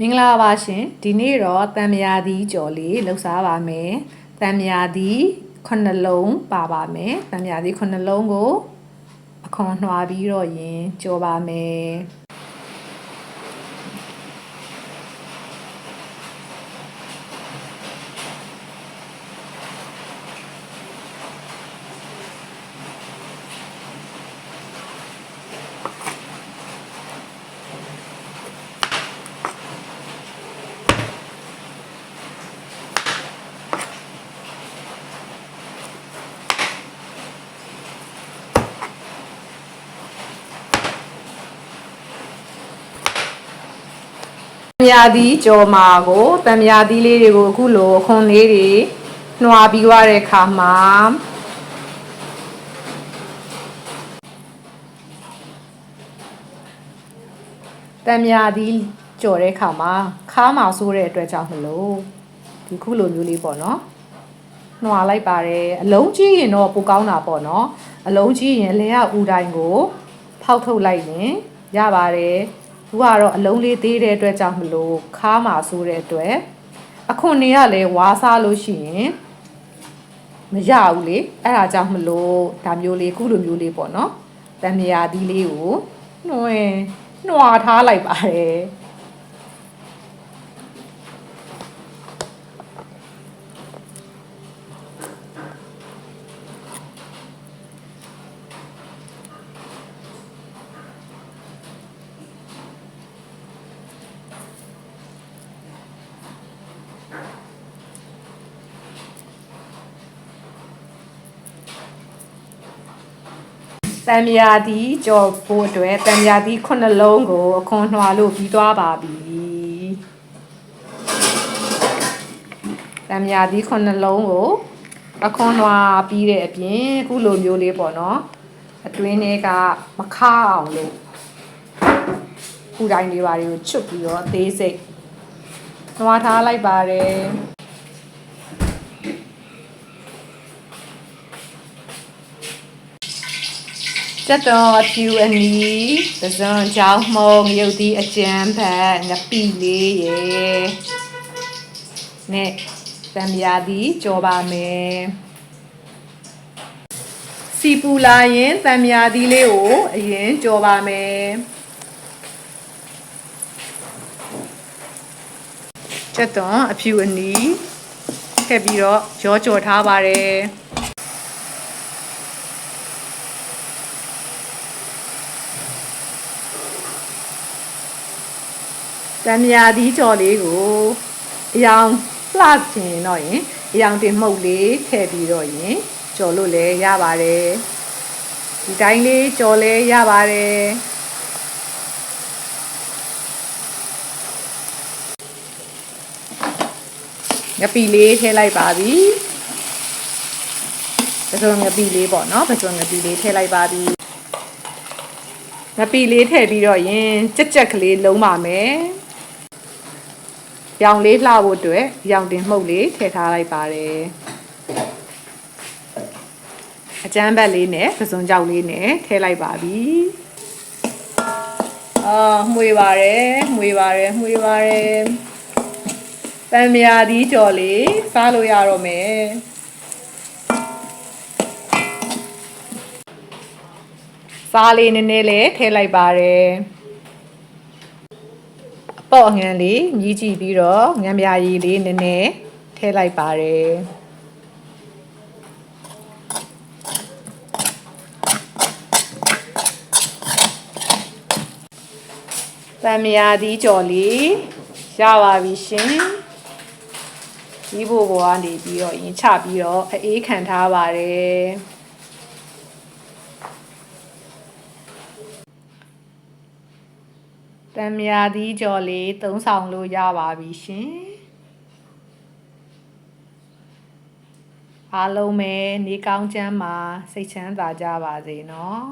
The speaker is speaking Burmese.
မင်္ဂလာပါရှင်ဒီနေ့တော့တံမြာသီးကြော်လေးလှူစားပါမယ်တံမြာသီးခုနှစ်လုံးပါပါမယ်တံမြာသီးခုနှစ်လုံးကိုအခွန်နှွာပြီးတော့ရင်ကြော်ပါမယ် မြာသီးကြော်မာကိုတံမြာသီးလေးတွေကိုအခုလိုအခွန်လေးတွေနှွာပြီးသွားတဲ့အခါမှာတံမြာသီးကြော်တဲ့အခါမှာခါမှာဆိုးတဲ့အတွက်ကြောင့်မလို့ဒီခုလိုမျိုးလေးပေါ့နော်နှွာလိုက်ပါတယ်အလုံးကြီးရင်တော့ပိုကောင်းတာပေါ့နော်အလုံးကြီးရင်လဲရဦးတိုင်းကို ဖောက်ထုတ်လိုက်ရင်ရပါတယ် သူကတော့အလုံးလေးသေးတဲ့အတွက်ကြောင့်မလို့ခါမှာဆိုးတဲ့အတွက်အခွန်နေရလဲဝါစားလို့ရှိရင်မရဘူးလေအဲ့ဒါကြောင့်မလို့ဒါမျိုးလေးခုလိုမျိုးလေးပေါ့နော်တံမြာသီးလေးကိုနှွင်နှွာထားလိုက်ပါတယ် တံမြာတီကြော်ဖို့အတွက်တံမြာတီခုနှစ်လုံးကိုအခွန်နှွာလို့ပြီးသွားပါပြီတံမြာတီခုနှစ်လုံးကိုအခွန်နှွာပြီးတဲ့အပြင်ခုလိုမျိုးလေးပေါ့နော်အတွင်းထဲကမခါအောင်လို့ခုတိုင်းလေးပါတွေကိုချွတ်ပြီးတော့အသေးစိတ်နှွာထားလိုက်ပါတယ် စက်တော်အဖြူအနီးပဇွန်ချောင်းမှုံရုပ်သီးအကျန်းဖတ်ငပိလေးရေနဲ့တံမြာသည်ကြောပါမယ်စီပူလာရင်တံမြာသည်လေးကိုအရင်ကြောပါမယ်စက်တော်အဖြူအနီးထည့်ပြီးတော့ရောကြော်ထားပါတယ် တံမြာသီးကြော်လေးကိုအယောင်လှချင်တော့ရင်အယောင်တင်မှုတ်လေးထည့်ပြီးတော့ရင်ကြော်လို့လည်းရပါတယ်ဒီတိုင်းလေးကြော်လည်းရပါတယ်ငပီလေးထည့်လိုက်ပါပြီပစုံငပီလေးပေါ့နော်ပစုံငပီလေးထည့်လိုက်ပါပြီငပီလေးထည့်ပြီးတော့ရင်ကြက်ကြက်ကလေးလုံးပါမယ် ရောင်လေးလှဖို့အတွက်ရောင်တင်မှုတ်လေးထည့်ထားလိုက်ပါတယ်အကျန်းဘက်လေးနဲ့ပစုံကြောက်လေးနဲ့ထည့်လိုက်ပါပြီအာမှွေပါတယ်မှွေပါတယ်မှွေပါတယ်ပန်းမြာသီးကြော်လေးစားလို့ရတော့မယ်စားလေးနည်းနည်းလေးထည့်လိုက်ပါတယ် အပေါ့ငန်းလေးမြည်ကြည့်ပြီးတော့ငန်းပြာရည်လေးနည်းနည်းထည့်လိုက်ပါတယ်ပန်းမြာသီးကြော်လေးရပါပြီရှင်ဒီဘိုးဘွားနေပြီးတော့ရင်ချပြီးတော့အေးခံထားပါတယ် တံမြာသီးကြော်လေးသုံးဆောင်လို့ရပါပြီရှင်အားလုံးပဲနေကောင်းချမ်းမှာစိတ်ချမ်းသာကြပါစေနော်